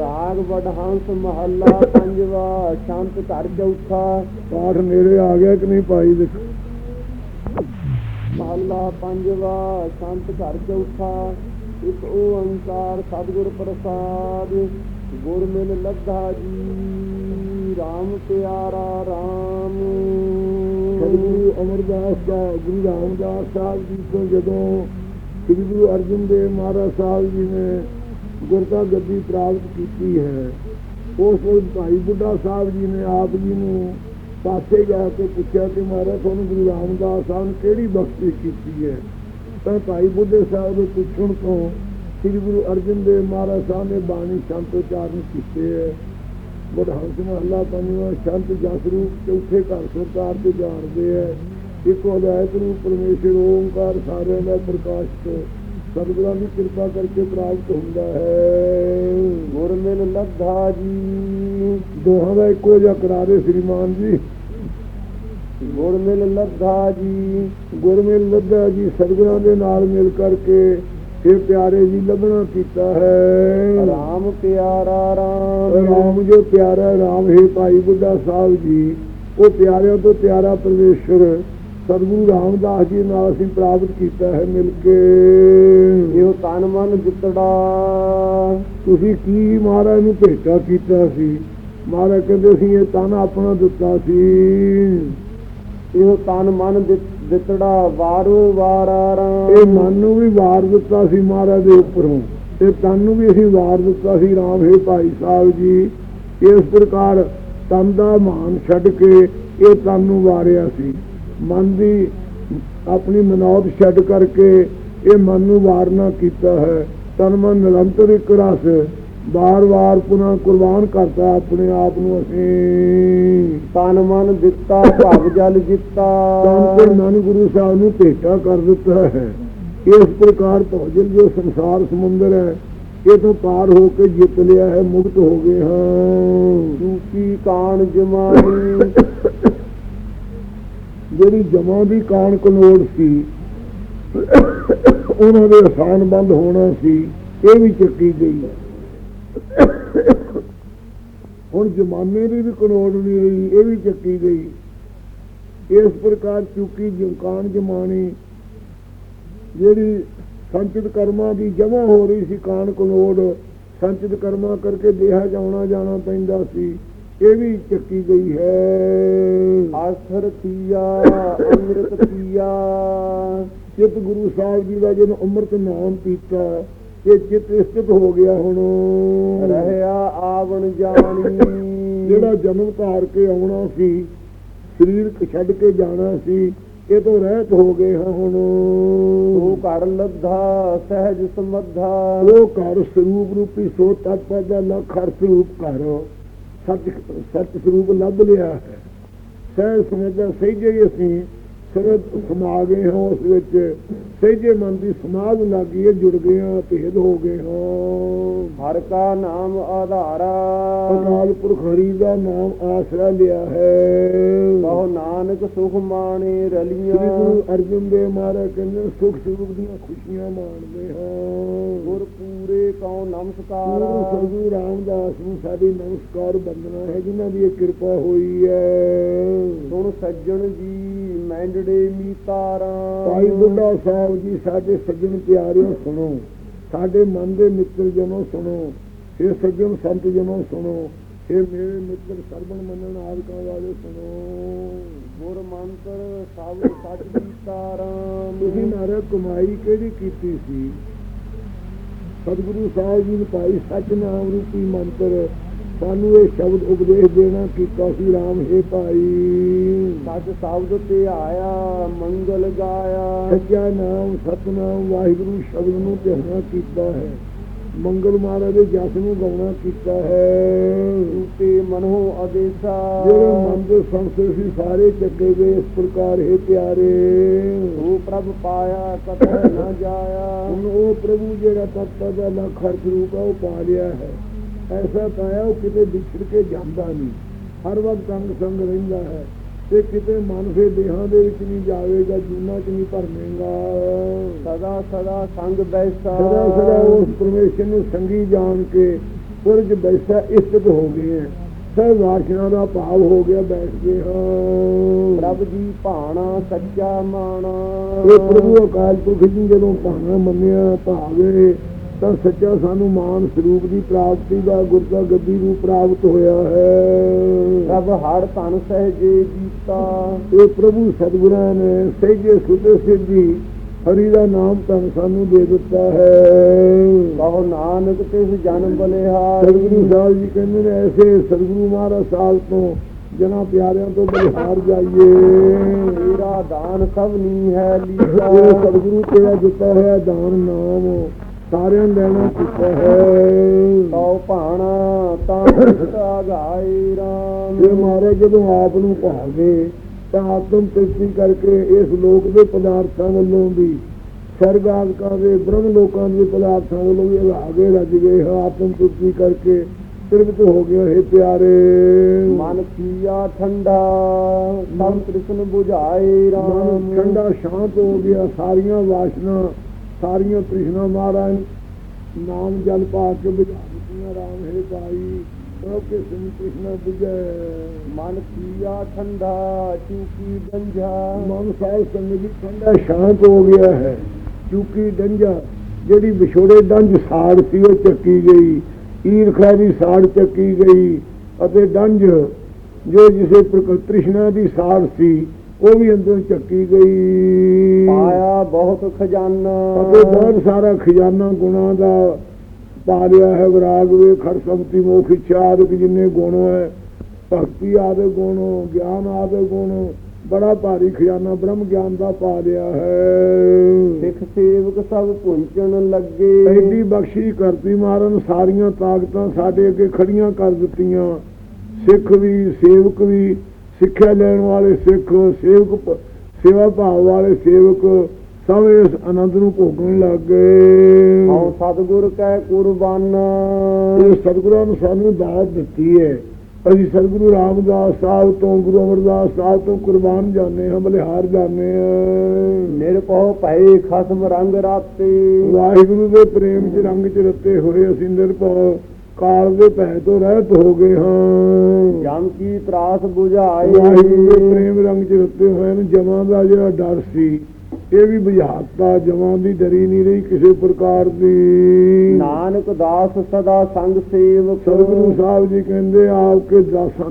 ਰਾਗ ਵਡਹੰਸ ਮਹੱਲਾ ਪੰਜਵਾ, ਸ਼ਾਂਤ ਘਰ ਚੌਥਾ ਪਾਠ ਨੇੜੇ ਆ ਗਿਆ ਕਿ ਨਹੀਂ ਭਾਈ ਦੇਖ ਮਹੱਲਾ ਪੰਜਵਾ, ਸ਼ਾਂਤ ਘਰ ਚੌਥਾ ਇੱਕ ਓੰਕਾਰ ਸਤਿਗੁਰ ਪ੍ਰਸਾਦ। ਗੁਰ ਮਿਲ ਲੱਗਾ ਜੀ RAM ਪਿਆਰਾ RAM ਸਤਿਗੁਰੂ ਅਮਰਦਾਸ ਦਾ, ਗੁਰੂ ਰਾਮਦਾਸ ਸਾਹਿਬ ਜੀ ਤੋਂ ਜਦੋਂ ਸ੍ਰੀ ਗੁਰੂ ਅਰਜਨ ਦੇਵ ਮਹਾਰਾਜ ਸਾਹਿਬ ਜੀ ਨੇ ਗੁਰਤਾ ਗੱਦੀ ਪ੍ਰਾਪਤ ਕੀਤੀ ਹੈ। ਉਸ ਵਕਤ ਭਾਈ ਬੁੱਢਾ ਸਾਹਿਬ ਜੀ ਨੇ ਆਪ ਜੀ ਨੂੰ ਪਾਸੇ ਜਾ ਕੇ ਪੁੱਛਿਆ ਕਿ ਮਹਾਰਾਜ, ਤੁਹਾਨੂੰ ਗੁਰੂ ਰਾਮਦਾਸ ਸਾਹਿਬ ਨੇ ਕਿਹੜੀ ਬਖਸ਼ਿਸ਼ ਕੀਤੀ ਹੈ? ਤਾਂ ਭਾਈ ਬੁੱਢੇ ਸਾਹਿਬ ਦੇ ਪੁੱਛਣ ਤੋਂ ਸ੍ਰੀ ਗੁਰੂ ਅਰਜਨ ਦੇਵ ਮਹਾਰਾਜ ਸਾਹਿਬ ਨੇ ਬਾਣੀ ਸ਼ੰਤ ਉਚਾਰਨ ਕੀਤੇ ਹੈ। ਬੜਹੰਸ ਮਹੱਲਾ ਪੰਜਵਾਂ ਸ਼ੰਤ ਜਸ ਰੂਪ ਚੌਥੇ ਘਰ ਸਰਕਾਰ ਤੇ ਜਾਣਦੇ ਹੈ। ਇੱਕ ਹਦਾਇਤ ਰੂਪ ਪਰਮੇਸ਼ਰ ਓਮਕਾਰ ਸਾਰਿਆਂ ਦਾ ਪ੍ਰਕਾਸ਼ ਤੋਂ ਸਤਿਗੁਰਾਂ ਦੀ ਕਿਰਪਾ ਕਰਕੇ ਪ੍ਰਾਪਤ ਹੁੰਦਾ ਹੈ। ਗੁਰ ਮਿਲ ਲੱਗਾ ਜੀ। ਦੋਹਾਂ ਦਾ ਇੱਕੋ ਜਿਹਾ ਕਰਾਰੇ ਸ੍ਰੀਮਾਨ ਜੀ। ਗੁਰ ਮਿਲ ਲੱਗਾ ਜੀ। ਗੁਰਮੇਲ ਲੱਗਾ ਜੀ। ਸਤਿਗੁਰਾਂ ਦੇ ਨਾਲ ਮਿਲ ਕਰਕੇ ਇਹ ਪਿਆਰੇ ਜੀ ਲੱਭਣਾ ਕੀਤਾ ਹੈ। ਰਾਮ ਪਿਆਰਾ ਰਾਮ। ਰਾਮ ਜੋ ਪਿਆਰਾ ਰਾਮ ਹੈ ਭਾਈ ਬੁੱਢਾ ਸਾਹਿਬ ਜੀ। ਉਹ ਪਿਆਰਿਆਂ ਤੋਂ ਪਿਆਰਾ ਪਰਮੇਸ਼ਰ ਸਤਿਗੁਰੂ ਰਾਮਦਾਸ ਜੀ ਨਾਲ ਅਸੀਂ ਪ੍ਰਾਪਤ ਕੀਤਾ ਹੈ ਮਿਲ ਕੇ। ਇਹੋ ਤਨ ਮਨ ਜਿਤੜਾ। ਤੁਸੀਂ ਕੀ ਮਹਾਰਾਜ ਨੂੰ ਭੇਟਾ ਕੀਤਾ ਸੀ? ਮਹਾਰਾਜ ਕਹਿੰਦੇ ਸੀ ਇਹ ਤਨ ਆਪਣਾ ਦਿੱਤਾ ਸੀ। ਇਹੋ ਤਨ ਮਨ ਜਿਤੜਾ ਵਾਰੋ ਵਾਰਾ ਇਹ ਮਨ ਨੂੰ ਵੀ ਵਾਰ ਦਿੱਤਾ ਸੀ ਮਹਾਰਾਜ ਦੇ ਉੱਪਰੋਂ। ਤੇ ਤਨ ਨੂੰ ਵੀ ਅਸੀਂ ਵਾਰ ਦਿੱਤਾ ਸੀ ਰਾਮ ਹੈ ਭਾਈ ਸਾਹਿਬ ਜੀ। ਇਸ ਪ੍ਰਕਾਰ ਤਨ ਦਾ ਮਾਨ ਛੱਡ ਕੇ ਇਹ ਤਨ ਨੂੰ ਵਾਰਿਆ ਸੀ। ਮਨ ਦੀ ਆਪਣੀ ਮਨੌਤ ਛੱਡ ਕਰਕੇ ਇਹ ਮਨ ਨੂੰ ਵਾਰਨਾ ਕੀਤਾ ਹੈ। ਤਨ ਮਨ ਨਿਰੰਤਰ ਇੱਕ ਰਸ ਵਾਰ-ਵਾਰ ਪੁਨः ਕੁਰਬਾਨ ਕਰਤਾ ਆਪਣੇ ਆਪ ਨੂੰ ਅਸੀਂ। ਤਨ ਮਨ ਦਿੱਤਾ ਭਵ ਜਲ ਜਿੱਤਾ। ਤਾਂ ਤੇ ਮਨ ਗੁਰੂ ਸਾਹਿਬ ਨੂੰ ਭੇਟਾ ਕਰ ਦਿੱਤਾ ਹੈ। ਇਸ ਪ੍ਰਕਾਰ ਭੋਜਨ ਜੋ ਸੰਸਾਰ ਸਮੁੰਦਰ ਹੈ ਇਹ ਤੋਂ ਪਾਰ ਹੋ ਕੇ ਜਿੱਤ ਲਿਆ ਹੈ ਮੁਕਤ ਹੋ ਗਏ ਹਾਂ। ਸੂਕੀ ਕਾਣ ਜਮਾਨੀ ਜਿਹੜੀ ਜਮਾਂ ਦੀ ਕਾਣ ਕਨੋੜ ਸੀ, ਉਹਨਾਂ ਦੇ ਆਸਾਨ ਬੰਦ ਹੋਣਾ ਸੀ, ਇਹ ਵੀ ਚੱਕੀ ਗਈ। ਹੁਣ ਜਮਾਨੇ ਦੀ ਵੀ ਕਨੋੜ ਨਹੀਂ ਰਹੀ, ਇਹ ਵੀ ਚੱਕੀ ਗਈ। ਇਸ ਪ੍ਰਕਾਰ ਚੁੱਕੀ ਜੁਕਾਨ ਜਮਾਣੀ, ਜਿਹੜੀ ਸੰਚਿਤ ਕਰਮਾਂ ਦੀ ਜਮਾ ਹੋ ਰਹੀ ਸੀ ਕਾਣ ਕਨੋੜ, ਸੰਚਿਤ ਕਰਮਾਂ ਕਰਕੇ ਦੇਹਾ ਜਾਉਣਾ ਜਾਣਾ ਪੈਂਦਾ ਸੀ। ਇਹ ਵੀ ਚੱਕੀ ਗਈ ਹੈ। ਆਸਰ ਪੀਆ ਅੰਮ੍ਰਿਤ ਪੀਆ ਚਿਤ ਗੁਰੂ ਸਾਹਿਬ ਜੀ ਦਾ ਜਿਹਨੂੰ ਅੰਮ੍ਰਿਤ ਨਾਮ ਪੀਤਾ ਇਹ ਚਿਤ ਸਥਿਤ ਹੋ ਗਿਆ ਹੁਣ। ਰਹਿਆ ਆਵਣ ਜਾਣੀ। ਜਿਹੜਾ ਜਨਮ ਧਾਰ ਕੇ ਆਉਣਾ ਸੀ ਸਰੀਰ ਛੱਡ ਕੇ ਜਾਣਾ ਸੀ ਇਹ ਤੋਂ ਰਹਿਤ ਹੋ ਗਏ ਹਾਂ ਹੁਣ। ਉਹ ਘਰ ਲੱਧਾ ਸਹਿਜ ਸਮੱਧਾ। ਉਹ ਘਰ ਸਰੂਪ ਰੂਪੀ ਸੋ ਤਤ ਦਾ ਲਖ ਹਰ ਸਰੂਪ ਘਰ। ਸੱਚ ਸੱਚ ਸਰੂਪ ਲੱਭ ਲਿਆ। ਹੈ ਸਹਿਜ ਸਮਝਦਾ ਸਹਿਜੇ ਅਸੀਂ ਸਰਦ ਸਮਾ ਗਏ ਹਾਂ ਉਸ ਵਿੱਚ ਸਹਿਜੇ ਮਨ ਦੀ ਸਮਾਧ ਲੱਗੀ ਹੈ ਜੁੜ ਗਏ ਹਾਂ ਭੇਦ ਹੋ ਗਏ ਹਾਂ। ਹਰ ਕਾ ਨਾਮ ਆਧਾਰਾ। ਅਕਾਲ ਪੁਰਖ ਹਰੀ ਦਾ ਨਾਮ ਆਸਰਾ ਲਿਆ ਹੈ। ਕਹੋ ਨਾਨਕ ਸੁਖ ਮਾਣੇ ਸ੍ਰੀ ਰਲੀਆਂ ਗੁਰੂ ਅਰਜਨ ਦੇਵ ਮਹਾਰਾਜ ਕਹਿੰਦੇ ਸੁਖ ਸਰੂਪ ਦੀਆਂ ਖੁਸ਼ੀਆਂ ਮਾਣਦੇ ਹਾਂ। ਗੁਰ ਕਉ ਗੁਰੂ ਨਮਸਕਾਰ ਸਤਿਗੁਰੂ ਰਾਮਦਾਸ ਨੂੰ ਸਾਡੀ ਨਮਸਕਾਰ ਬੰਦਨਾ ਹੈ ਜਿਨ੍ਹਾਂ ਦੀ ਇਹ ਕਿਰਪਾ ਹੋਈ ਹੈ। ਸੁਣ ਸੱਜਣ ਜੀ ਮੈਂਡੜੇ ਮੀਤਾਰਾਂ ਭਾਈ ਬੁੱਢਾ ਸਾਹਿਬ ਜੀ ਸਾਡੇ ਸੱਜਣ ਪਿਆਰਿਓ ਸੁਣੋ। ਸਾਡੇ ਮਨ ਦੇ ਮਿੱਤਰ ਜਨੋ ਸੁਣੋ। ਇਹ ਸੱਜਣ ਸੰਤ ਜਨੋ ਸੁਣੋ। ਇਹ ਮੇਰੇ ਮਿੱਤਰ ਸਰਬਣ ਮੰਨਣ ਆਦਿਕਾਂ ਵਾਲੇ ਸੁਣੋ। ਗੁਰ ਮੰਤਰ ਸਭ ਸੱਚ ਮੀਤਾਰਾਂ ਤੁਸੀਂ ਨਾਰੇ ਕਮਾਈ ਕਿਹੜੀ ਕੀਤੀ ਸੀ? ਸਤਿਗੁਰੂ ਸਾਹਿਬ ਜੀ ਨੇ ਸੱਚ ਨਾਮ ਰੂਪੀ ਮੰਤਰ ਸਾਨੂੰ ਇਹ ਸ਼ਬਦ ਉਪਦੇਸ਼ ਦੇਣਾ ਕੀਤਾ ਸੀ ਰਾਮ ਹੈ ਭਾਈ। ਸੱਚ ਸ਼ਬਦ ਤੇ ਆਇਆ ਮੰਗਲ ਗਾਇਆ। ਸੱਚਾ ਨਾਮ ਸਤਨਾਮ ਵਾਹਿਗੁਰੂ ਸ਼ਬਦ ਨੂੰ ਧਿਆਨਾ ਕੀਤਾ ਹੈ। ਮੰਗਲ ਮਹਾਰਾਜ ਦੇ ਜਸ ਨੂੰ ਗਾਉਣਾ ਕੀਤਾ ਹੈ। ਰੂਪੇ ਮਨੋ ਆਦੇਸ਼ਾ ਜਿਹੜੇ ਮਨ ਦੇ ਸੰਸੇ ਸੀ ਸਾਰੇ ਚੱਕੇ ਗਏ ਇਸ ਪ੍ਰਕਾਰ ਹੈ ਪਿਆਰੇ। ਉਹ ਪ੍ਰਭ ਪਾਇਆ ਕਤੈ ਨਾ ਜਾਇਆ। ਹੁਣ ਉਹ ਪ੍ਰਭੂ ਜਿਹੜਾ ਤੱਤ ਦਾ ਲੱਖ ਹਰ ਰੂਪ ਹੈ ਉਹ ਪਾ ਲਿਆ ਹੈ। ਐਸਾ ਪਾਇਆ ਉਹ ਕਿਤੇ ਵਿਛੜ ਕੇ ਜਾਂਦਾ ਨਹੀਂ। ਹਰ ਵਕਤ ਅੰਗ ਸੰਗ ਰਹਿੰਦਾ ਹੈ। ਤੇ ਕਿਤੇ ਮਨ ਫੇ ਦੇਹਾਂ ਦੇ ਵਿੱਚ ਨਹੀਂ ਜਾਵੇਗਾ ਜੂਨਾ ਚ ਨਹੀਂ ਭਰਮੇਗਾ ਸਦਾ ਸਦਾ ਸੰਗ ਬੈਸਾ। ਸਦਾ ਸਦਾ ਉਸ ਪਰਮੇਸ਼ਰ ਨੂੰ ਸੰਗੀ ਜਾਣ ਕੇ ਪੁਰਜ ਬੈਸਾ ਇਸਤ ਹੋ ਗਏ ਹੈ। ਸਭ ਵਾਸ਼ਨਾ ਦਾ ਭਾਵ ਹੋ ਗਿਆ ਬੈਠ ਗਏ ਹਾਂ। ਪ੍ਰਭ ਜੀ ਭਾਣਾ ਸੱਚਾ ਮਾਣਾ। ਇਹ ਪ੍ਰਭੂ ਅਕਾਲ ਪੁਰਖ ਜੀ ਜਦੋਂ ਭਾਣਾ ਮੰਨਿਆ ਭਾਵੇ ਤਾਂ ਸੱਚਾ ਸਾਨੂੰ ਮਾਨ ਸਰੂਪ ਦੀ ਪ੍ਰਾਪਤੀ ਦਾ ਗੁਰਤਾ ਗੱਦੀ ਨੂੰ ਪ੍ਰਾਪਤ ਹੋਇਆ ਹੈ। ਪ੍ਰਭ ਹਰ ਧਨ ਸਹਜੇ ਜੀਤਾ ਇਹ ਪ੍ਰਭੂ ਸਤਿਗੁਰਾਂ ਨੇ ਸਹਿਜੇ ਸੁਤੇ ਸਿੱਧੀ ਹਰੀ ਦਾ ਨਾਮ ਤਾਂ ਸਾਨੂੰ ਦੇ ਦਿੱਤਾ ਹੈ। ਕਹੋ ਨਾਨਕ ਤਿਸ ਜਨਮ ਬਲਿਹਾਰ। ਸਤਿਗੁਰੂ ਸਾਹਿਬ ਜੀ ਕਹਿੰਦੇ ਨੇ ਐਸੇ ਸਤਿਗੁਰੂ ਮਹਾਰਾਜ ਸਾਹਿਬ ਤੋਂ ਜਨਾ ਪਿਆਰਿਆਂ ਤੋਂ ਬਲਿਹਾਰ ਜਾਈਏ। ਤੇਰਾ ਦਾਨ ਸਭ ਨੀ ਹੈ ਲੀਲਾ। ਸਤਿਗੁਰੂ ਤੇਰਾ ਦਿੱਤਾ ਹੋਇਆ ਦਾਨ ਨਾਮ ਸਾਰਿਆਂ ਲੈਣਾ ਕੀਤਾ ਹੈ। ਕਉ ਭਾਣਾ ਤਾਂ ਗਾਏ ਰਾਮ। ਇਹ ਮਹਾਰਾਜ ਜਦੋਂ ਆਪ ਨੂੰ ਭਾਵੇ ਤਾਂ ਆਤਮ ਤ੍ਰਿਸ਼ਟੀ ਕਰਕੇ ਇਸ ਲੋਕ ਦੇ ਪਦਾਰਥਾਂ ਵੱਲੋਂ ਵੀ ਸਰਗ ਆਦਿਕਾਂ ਦੇ ਬ੍ਰਹਮ ਲੋਕਾਂ ਦੇ ਪਦਾਰਥਾਂ ਵੱਲੋਂ ਵੀ ਲਾਗੇ ਰੱਜ ਗਏ ਹਾਂ ਆਤਮ ਤ੍ਰਿਸ਼ਟੀ ਕਰਕੇ। ਤ੍ਰਿਪਤ ਹੋ ਗਏ ਹੈ ਪਿਆਰੇ। ਮਨ ਕੀਆ ਠੰਡਾ ਸਭ ਤ੍ਰਿਸ਼ਨ 부ਝਾਏ ਰਾਮ। ਮਨ ਠੰਡਾ ਸ਼ਾਂਤ ਹੋ ਗਿਆ ਸਾਰੀਆਂ ਵਾਸ਼ਨਾ ਸਾਰੀਆਂ ਤ੍ਰਿਸ਼ਨਾ ਮਹਾਰਾਜ ਨਾਮ ਜਲ ਪਾ ਕੇ ਬੁਝਾ ਦਿੱਤੀਆਂ। ਰਾਮ ਹੈ ਭਾਈ ਸਭ ਕੇ ਸਿੰਘ ਤ੍ਰਿਸ਼ਨਾ ਬੁਝੇ? ਮਨ ਕੀਆ ਠੰਡਾ ਚੂਕੀ ਗੰਝਾ ਮਨ ਸਾਹਿਬ ਸੰਗਤ ਜੀ ਠੰਡਾ ਸ਼ਾਂਤ ਹੋ ਗਿਆ ਹੈ। ਕਿਉਂਕਿ ਡੰਜਾ ਜਿਹੜੀ ਵਿਛੋੜੇ ਡੰਜ ਸਾੜ ਸੀ ਉਹ ਚੱਕੀ ਗਈ। ਈਰਖਾ ਦੀ ਸਾੜ ਚੱਕੀ ਗਈ। ਅਤੇ ਡੰਜ ਜੋ ਜਿਸੇ ਤ੍ਰਿਸ਼ਨਾ ਦੀ ਸਾੜ ਸੀ ਉਹ ਵੀ ਅੰਦਰ ਚੱਕੀ ਗਈ। ਪਾਇਆ ਬਹੁਤ ਖਜ਼ਾਨਾ। ਅਤੇ ਬਹੁਤ ਸਾਰਾ ਖਜ਼ਾਨਾ ਗੁਣਾ ਦਾ ਪਾ ਲਿਆ ਹੈ। ਵਿਰਾਗ ਵੇ ਖੜ ਸੰਤੀ ਮੋਖ ਇੱਛਾ ਆਦਿਕ ਜਿੰਨੇ ਗੁਣ ਹੈ। ਭਗਤੀ ਆਦਿ ਗੁਣ ਗਿਆਨ ਆਦਿ ਗੁਣ ਬੜਾ ਭਾਰੀ ਖਜ਼ਾਨਾ ਬ੍ਰਹਮ ਗਿਆਨ ਦਾ ਪਾ ਲਿਆ ਹੈ। ਸਿੱਖ ਸੇਵਕ ਸਭ ਪੁੰਚਣ ਲੱਗੇ। ਐਡੀ ਬਖਸ਼ੀ ਕਰਤੀ ਮਾਰਨ ਸਾਰੀਆਂ ਤਾਕਤਾਂ ਸਾਡੇ ਅੱਗੇ ਖੜੀਆਂ ਕਰ ਦਿੱਤੀਆਂ। ਸਿੱਖ ਵੀ ਸੇਵਕ ਵੀ ਸਿੱਖਿਆ ਲੈਣ ਵਾਲੇ ਸਿੱਖ ਸੇਵਕ ਭ- ਸੇਵਾ ਭਾਵ ਵਾਲੇ ਸੇਵਕ ਸਭ ਇਸ ਆਨੰਦ ਨੂੰ ਭੋਗਣ ਲੱਗ ਗਏ। ਹਉ ਸਤਿਗੁਰ ਕੈ ਕੁਰਬਾਨਾ। ਇਹ ਸਤਿਗੁਰਾਂ ਨੇ ਸਾਨੂੰ ਦਾਤ ਦਿੱਤੀ ਹੈ ਅਸੀਂ ਸਤਿਗੁਰੂ ਰਾਮਦਾਸ ਸਾਹਿਬ ਤੋਂ ਗੁਰੂ ਅਮਰਦਾਸ ਸਾਹਿਬ ਤੋਂ ਕੁਰਬਾਨ ਜਾਂਦੇ ਹਾਂ ਬਲਿਹਾਰ ਜਾਂਦੇ ਹਾਂ। ਨਿਰਭਉ ਭਏ ਖਸਮ ਰੰਗ ਰਾਤੇ। ਵਾਹਿਗੁਰੂ ਦੇ ਪ੍ਰੇਮ ਚ ਰੰਗ ਚ ਰੱਤੇ ਹੋਏ ਅਸੀਂ ਨਿਰਭਉ। ਕਾਲ ਦੇ ਭੈ ਤੋਂ ਰਹਿਤ ਹੋ ਗਏ ਹਾਂ। ਜਮ ਕੀ ਤਰਾਸ 부ਝਾਏ ਵਾਹਿਗੁਰੂ ਦੇ ਪ੍ਰੇਮ ਰੰਗ ਚ ਰੱਤੇ ਹੋਏ ਨੇ ਜਮਾਂ ਦਾ ਜਿਹੜਾ ਡਰ ਸੀ ਇਹ ਵੀ ਬੁਝਾਤਾ ਜਮਾਂ ਦੀ ਡਰੀ ਨਹੀਂ ਰਹੀ ਕਿਸੇ ਪ੍ਰਕਾਰ ਦੀ। ਨਾਨਕ ਦਾਸ ਸਦਾ ਸੰਗ ਸੇਵਕ। ਸਤਿਗੁਰੂ ਸਾਹਿਬ ਜੀ ਕਹਿੰਦੇ ਆਪ ਕੇ ਦਾਸਾਂ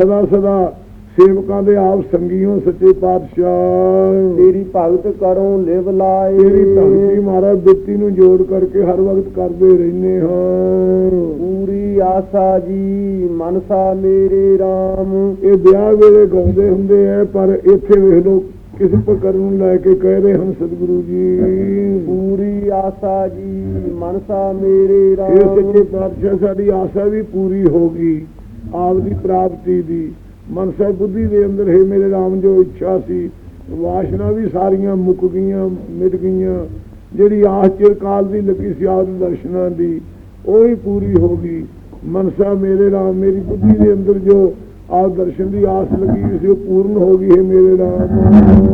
ਸਦਾ ਸਦਾ ਸੇਵਕਾਂ ਦੇ ਆਪ ਸੰਗੀਓ ਸੱਚੇ ਪਾਤਸ਼ਾਹ। ਤੇਰੀ ਭਗਤ ਕਰੋ ਲਿਵ ਲਾਏ। ਤੇਰੀ ਭਗਤੀ ਮਹਾਰਾਜ ਬਿੱਤੀ ਨੂੰ ਜੋੜ ਕਰਕੇ ਹਰ ਵਕਤ ਕਰਦੇ ਰਹਿੰਦੇ ਹਾਂ। ਪੂਰੀ ਆਸਾ ਜੀ ਮਨਸਾ ਮੇਰੇ RAM ਇਹ ਵਿਆਹ ਵੇਲੇ ਗਾਉਂਦੇ ਹੁੰਦੇ ਆ ਪਰ ਇੱਥੇ ਵੇਖ ਲਓ ਕਿਸ ਪ੍ਰਕਾਰ ਨੂੰ ਲੈ ਕੇ ਕਹਿ ਰਹੇ ਹਨ ਸਤਿਗੁਰੂ ਜੀ। ਪੂਰੀ ਆਸਾ ਜੀ ਮਨਸਾ ਮੇਰੇ ਇਹ ਸੱਚੇ RAM ਪਾਤਸ਼ਾਹ ਸਾਡੀ ਆਸਾ ਵੀ ਪੂਰੀ ਹੋ ਗਈ ਆਪ ਦੀ ਪ੍ਰਾਪਤੀ ਦੀ। ਮਨਸਾ ਬੁੱਧੀ ਦੇ ਅੰਦਰ ਹੈ ਮੇਰੇ ਰਾਮ ਜੋ ਇੱਛਾ ਸੀ ਵਾਸ਼ਨਾ ਵੀ ਸਾਰੀਆਂ ਮੁੱਕ ਗਈਆਂ ਮਿਟ ਗਈਆਂ। ਜਿਹੜੀ ਆਸ ਚਿਰਕਾਲ ਦੀ ਲੱਗੀ ਸੀ ਆਪ ਦੇ ਦਰਸ਼ਨਾਂ ਦੀ ਉਹ ਵੀ ਪੂਰੀ ਹੋ ਗਈ। ਮਨਸਾ ਮੇਰੇ ਰਾਮ ਮੇਰੀ ਬੁੱਧੀ ਦੇ ਅੰਦਰ ਜੋ ਆਪ ਦਰਸ਼ਨ ਦੀ ਆਸ ਲੱਗੀ ਸੀ ਉਹ ਪੂਰਨ ਹੋ ਗਈ ਹੈ ਮੇਰੇ ਰਾਮ।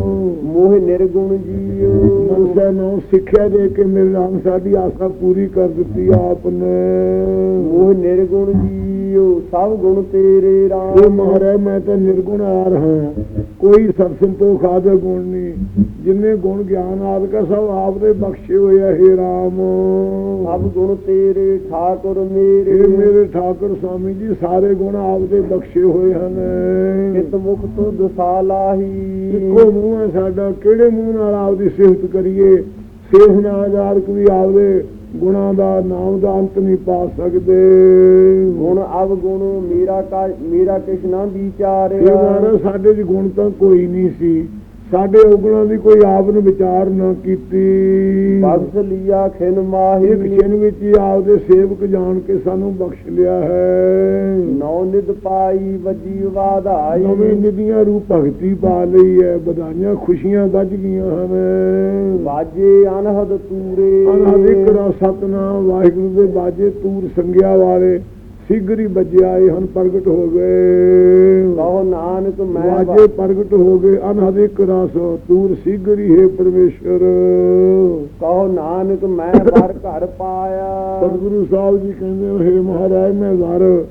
ਮੋਹ ਨਿਰਗੁਣ ਜੀਓ। ਮਨਸਾ ਨੂੰ ਸਿੱਖਿਆ ਦੇ ਕੇ ਮੇਰੇ ਰਾਮ ਸਾਡੀ ਆਸਾ ਪੂਰੀ ਕਰ ਦਿੱਤੀ ਆਪ ਨੇ। ਮੋਹ ਨਿਰਗੁਣ ਜੀਓ। ਸਭ ਗੁਣ ਤੇਰੇ ਇਹ RAM ਮਹਾਰਾਜ ਮੈਂ ਤਾਂ ਨਿਰਗੁਣ ਆਰ ਹਾਂ। ਕੋਈ ਸਤ ਸੰਤੋਖ ਆਦਿ ਗੁਣ ਨਹੀਂ। ਜਿੰਨੇ ਗੁਣ ਗਿਆਨ ਆਦਿ ਸਭ ਆਪ ਦੇ ਬਖਸ਼ੇ ਹੋਏ ਆ ਹੇ ਰਾਮ। ਸਭ ਗੁਣ ਤੇਰੇ ਠਾਕੁਰ ਮੇਰੇ। ਮੇਰੇ ਠਾਕੁਰ ਸਵਾਮੀ ਜੀ ਸਾਰੇ ਗੁਣ ਆਪ ਦੇ ਬਖਸ਼ੇ ਹੋਏ ਹਨ। ਕਿਤ ਮੁਖ ਤੁਧ ਸਾਲਾਹੀ। ਇੱਕੋ ਮੂੰਹ ਹੈ ਸਾਡਾ। ਕਿਹੜੇ ਮੂੰਹ ਨਾਲ ਆਪ ਦੀ ਸਿਫਤ ਕਰੀਏ ਸੇਵ ਨਾਜ਼ਾਰਕ ਵੀ ਆਪਦੇ ਗੁਣਾਂ ਦਾ ਨਾਮ ਦਾ ਅੰਤ ਨਹੀਂ ਪਾ ਸਕਦੇ। ਗੁਣ ਅਵ ਗੁਣ ਮੇਰਾ ਕਾ ਮੇਰਾ ਕਿਛ ਨਾ ਵਿਚਾਰਿਆ ਸਾਡੇ ਚ ਗੁਣ ਤਾਂ ਕੋਈ ਨਹੀਂ ਸੀ। ਸਾਡੇ ਔਗਣਾਂ ਦੀ ਕੋਈ ਆਪ ਨੂੰ ਵਿਚਾਰ ਨਾ ਕੀਤੀ। ਬਖਸ਼ ਲਿਆ ਖਿਨ ਮਾਹੀ। ਇੱਕ ਛਿਨ ਵਿੱਚ ਹੀ ਆਪਦੇ ਸੇਵਕ ਜਾਣ ਕੇ ਸਾਨੂੰ ਬਖਸ਼ ਲਿਆ ਹੈ। ਨੌ ਨਿਦ ਪਾਈ ਵਜੀ ਵਾਧਾਈ। ਨਵੇਂ ਨਿਧੀਆਂ ਰੂਪ ਭਗਤੀ ਪਾ ਲਈ ਹੈ। ਵਧਾਈਆਂ ਖੁਸ਼ੀਆਂ ਵੱਜ ਗਈਆਂ ਹਨ। ਬਾਜੇ ਅਨਹਦ ਤੂਰੇ। ਅਨਹਦ ਇਕਰਾ ਸਤਨਾਮ ਵਾਹਿਗੁਰੂ ਦੇ ਬਾਜੇ ਤੂਰ ਸੰਗਿਆ ਵਾਲੇ। ਸਿਗਰੀ ਬੱਜਿਆ ਇਹ ਹਨ ਪ੍ਰਗਟ ਹੋ ਗਏ। ਕਹੋ ਨਾਨਕ ਮੈਂ ਵਾਜੇ ਪ੍ਰਗਟ ਹੋ ਗਏ ਅਨਹਦਿਕ ਰਸ ਤੂਰ ਸਿਗਰੀ ਹੈ ਪਰਮੇਸ਼ਰ। ਕਹੋ ਨਾਨਕ ਮੈਂ ਵਰ ਘਰ ਪਾਇਆ। ਸਤਿਗੁਰੂ ਸਾਹਿਬ ਜੀ ਕਹਿੰਦੇ ਹੈ ਮਹਾਰਾਜ ਮੈਂ ਵਰ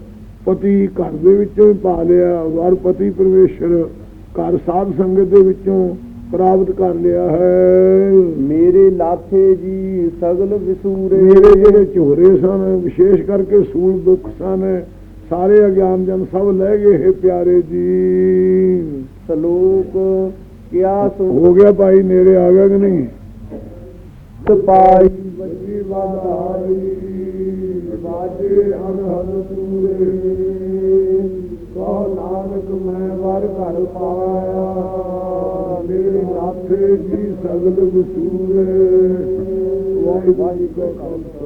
ਪਤੀ ਘਰ ਦੇ ਵਿੱਚੋਂ ਹੀ ਪਾ ਲਿਆ ਵਰ ਪਤੀ ਪਰਮੇਸ਼ਰ ਘਰ ਸਾਧ ਸੰਗਤ ਦੇ ਵਿੱਚੋਂ। ਪ੍ਰਾਪਤ ਕਰ ਲਿਆ ਹੈ। ਮੇਰੇ ਲਾਥੇ ਜੀ ਸਗਲ ਵਿਸੂਰੇ। ਮੇਰੇ ਜਿਹੜੇ ਝੋਰੇ ਸਨ ਵਿਸ਼ੇਸ਼ ਕਰਕੇ ਸੂਲ ਦੁੱਖ ਸਨ ਸਾਰੇ ਅਗਿਆਨ ਜਨ ਸਭ ਲੈ ਗਏ ਹੈ ਪਿਆਰੇ ਜੀ। ਸਲੋਕ ਕਿਆ ਸੁਖ ਹੋ ਗਿਆ ਭਾਈ ਨੇੜੇ ਆ ਗਿਆ ਕਿ ਨਹੀਂ? ਪਾਈ ਬੱਜੀ ਵਾਦਾਰੀ ਬਾਜੇ ਅਨਹਦ ਤੂਰੇ ਕਹੋ ਨਾਨਕ ਮੈਂ ਵਰ ਘਰ ਪਾਇਆ। ਮੇਰੇ ਨਾਥੇ ਜੀ ਸਗਲ ਵਸੂਰੇ ਵਾਹਿਗੁਰੂ ਕਾ ਖਾਲਸਾ।